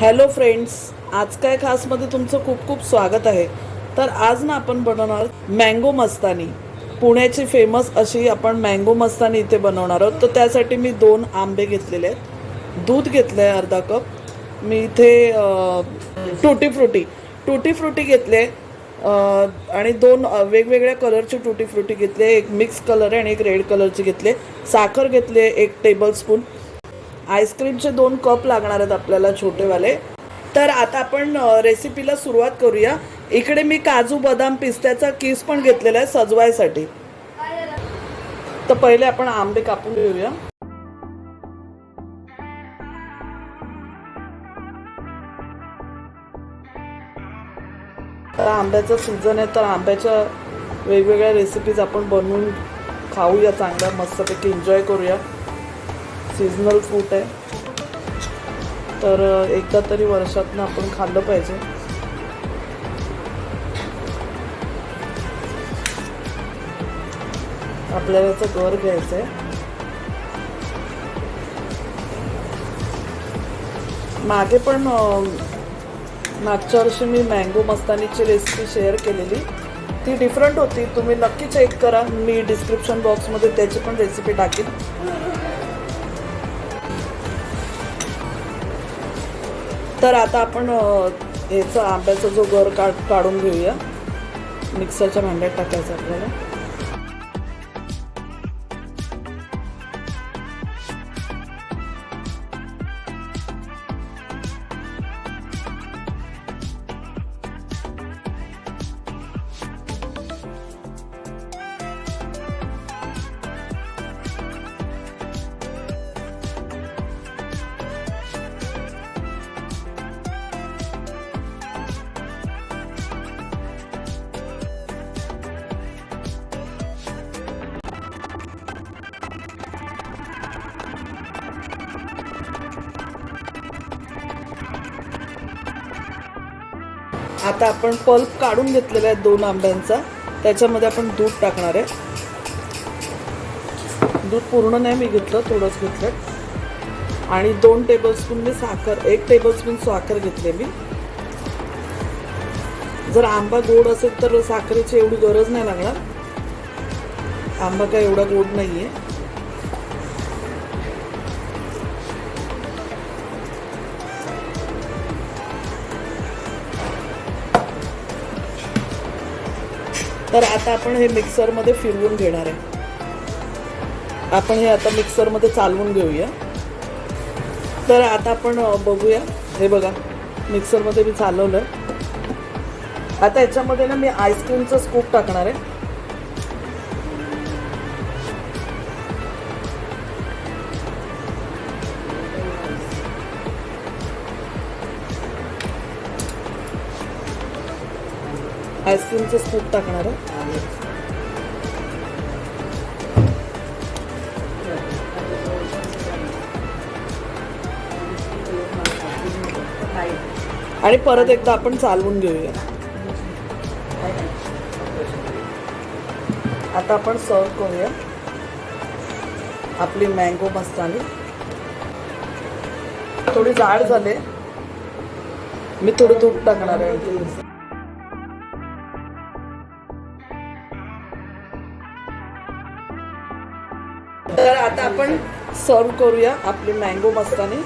Hello friends आज काय खासमध्ये तुमचं खूप खूप स्वागत आहे. तर आज ना आपण बनवणार मँगो मस्तानी. पुण्याची फेमस अशी आपण मँगो मस्तानी इथे बनवणार आहोत. तर त्यासाठी मी दोन आंबे घेतलेले आहेत. दूध घेतलं आहे अर्धा कप. मी इथे टुटी फ्रुटी. टुटी फ्रुटी घेतले आणि दोन वेगवेगळ्या कलरची टुटी फ्रुटी घेतले. एक मिक्स कलर आहे आणि एक रेड कलरची घेतले. साखर घेतले एक टेबल स्पून आईस्क्रीमचे दोन कप लागणार आहेत आपल्याला छोटेवाले. तर आता आपण रेसिपीला सुरुवात करूया. इकडे मी काजू बदाम पिस्त्याचा किस पण घेतलेला आहे सजवायसाठी. तर पहिले आपण आंबे कापून घेऊया. तर आंब्याचं सीझन आहे तर आंब्याच्या वेगवेगळ्या रेसिपीज आपण बनवून खाऊया चांगल्या मस्तपैकी एन्जॉय करूया. सीझनल फ्रूट आहे. तर एकदा तरी वर्षातनं आपण खाल्लं पाहिजे. आपल्याला याचं गर घ्यायचं आहे. मागे पण मागच्या वर्षी मी मँगो मस्तानीची रेसिपी शेअर केलेली. ती डिफरंट होती. तुम्ही नक्की चेक करा. मी डिस्क्रिप्शन बॉक्समध्ये त्याची पण रेसिपी टाकेन. तर आता आपण ह्याचा आंब्याचा जो गर काढ काढून घेऊया. मिक्सरच्या भांड्यात टाकायचं आपल्याला. आता आपण पल्प काढून घेतलेला आहे दोन आंब्यांचा. त्याच्यामध्ये आपण दूध टाकणार आहे. दूध पूर्ण नाही मी घेतलं थोडंच घेतलं आणि दोन टेबलस्पून मी साखर एक टेबलस्पून साखर घेतले मी. जर आंबा गोड असेल तर साखरेची एवढी गरज नाही लागणार. आंबा काय एवढा गोड नाही आहे तर आता आपण हे मिक्सरमध्ये फिरवून घेणार आहे. आपण हे आता मिक्सरमध्ये चालवून घेऊया. तर आता आपण बघूया. हे बघा मिक्सरमध्ये मी चालवलं. आता याच्यामध्ये ना मी आईस्क्रीमचं स्कूप टाकणार आहे. आईस्क्रीमचं स्कूप टाकणार आहे. आणि परत एकदा आपण चालवून घेऊया. आता आपण सर्व करूया आपली मँगो मस्तानी थोडी जाड झाले. मी थोडं तूप टाकणार आहे. आता आपण सर्व करूया आपली मँगो मस्तानी.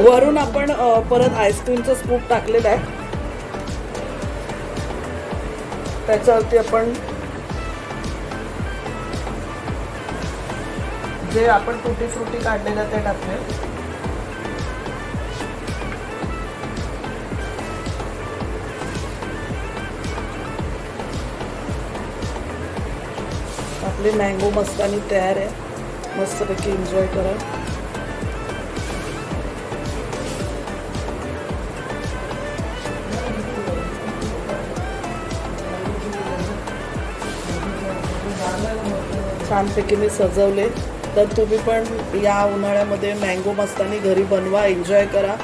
वरून आपण परत आईस्क्रीमचं स्कूप टाकलेलं आहे. त्याच्यावरती आपण जे आपण तुटी फ्रुटी काढलेलं ते टाकले आपली मँगो मस्तानी तयार आहे. मस्तपैकी एन्जॉय करा. छानपैकी मी सजवले. तर तुम्ही पण या उन्हाळ्यामध्ये मँगो मस्तानी घरी बनवा एन्जॉय करा.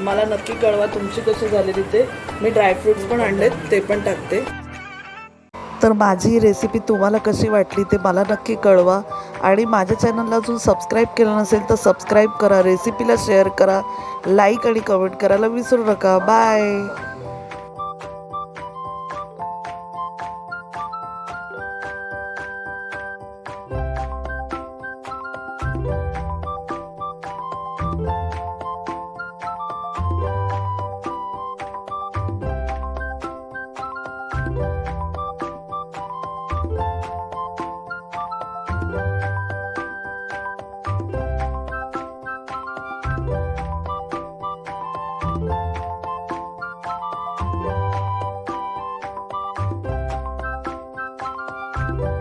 मला नक्की कळवा तुमची कशी झालेली ते. मी ड्रायफ्रुट्स पण आणलेत ते पण टाकते. तर माझी रेसिपी तुम्हाला कशी वाटली ते मला नक्की कळवा. आणि माझ्या चॅनलला अजून सबस्क्राईब केलं नसेल तर सबस्क्राईब करा रेसिपीला शेअर करा लाईक आणि कमेंट करायला विसरू नका. Bye Bye.